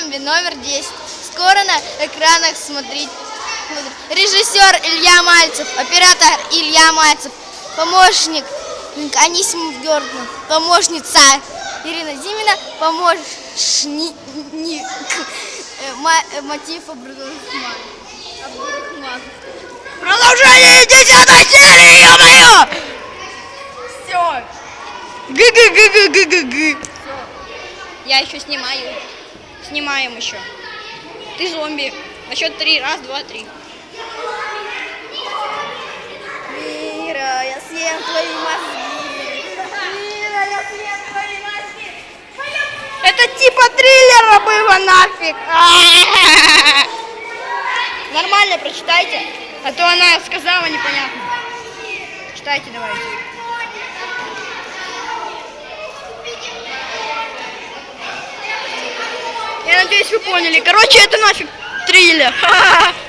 зомби номер 10. Скоро на экранах смотреть. Режиссер Илья Мальцев, оператор Илья Мальцев, помощник Анисимов Георгиевна, помощница Ирина Зимина, помощник э, э, мотив Абдурахман. Абдурахман. Продолжение десятой серии, ё-моё! Все. Г-г-г-г-г-г-г. Я еще снимаю. Снимаем еще. Ты зомби. На счет три. Раз, два, три. Мира, я съем твои мозги. Мира, я съем твои мозги. Это типа триллера было нафиг. Нормально прочитайте. А то она сказала непонятно. Читайте давайте. Я надеюсь, вы поняли. Короче, это нафиг триллер.